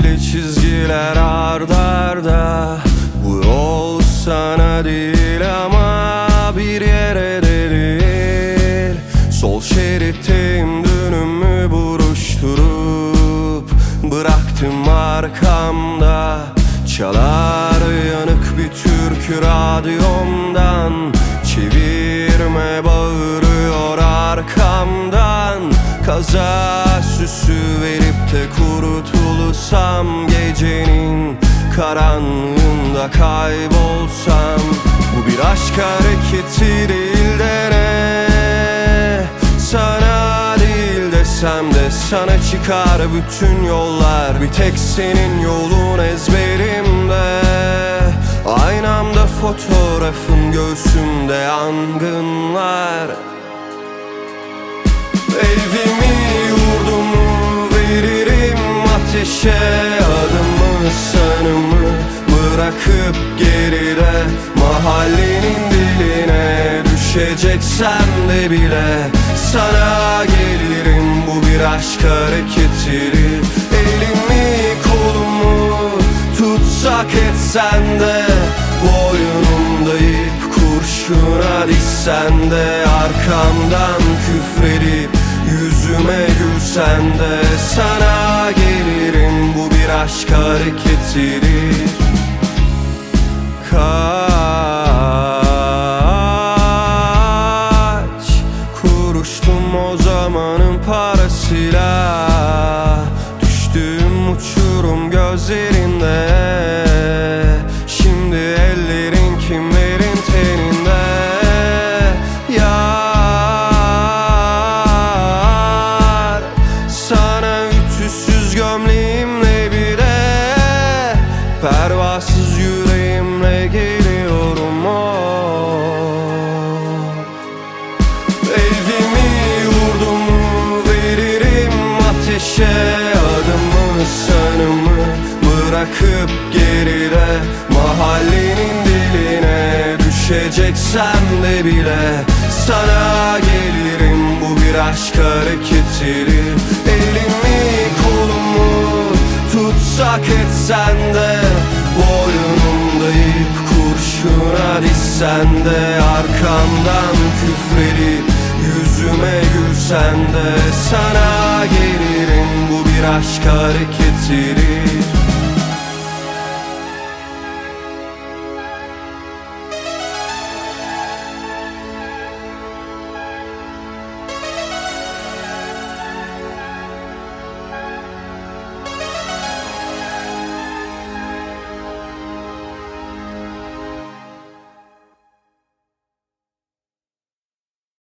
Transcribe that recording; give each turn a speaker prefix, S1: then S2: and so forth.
S1: Kesikli çizgiler ardarda arda. Bu yol sana değil ama bir yere de değil. Sol şeritteyim dönümü buruşturup Bıraktım arkamda. Çalar yanık bir türkü radyomdan. Çevirme bağırıyor arkamdan. Kaza süsü verip de kurutulsam Gecenin karanlığında kaybolsam Bu bir aşk hareketi değil de ne Sana değil desem de sana çıkar bütün yollar. Bir tek senin yolun ezberimde. Aynamda fotoğrafın göğsümde yangınlar. Evimi ateşe Adımı sanımı bırakıp geride Mahallenin diline düşeceksem de bile Sana gelirim. Bu bir aşk hareketidir Elimi kolumu tutsak etsen de Boynumda ip kurşuna düşsen de Arkamdan küfredip yüzüme gülsen de Sana gelirim aşk hareketidir Kaç kuruştum o zamanın parasıyla. Düştüğüm uçurum gözlerinde ateşe Adımı sanımı bırakıp geride Mahallenin diline düşeceksem de bile Sana gelirim. Bu bir aşk hareketidir Elimi kolumu tutsak etsen de Boynumda kurşuna dişsen de Arkamdan küfredip yüzüme gülsen de Sana gelirim bu bir aşk hareketidir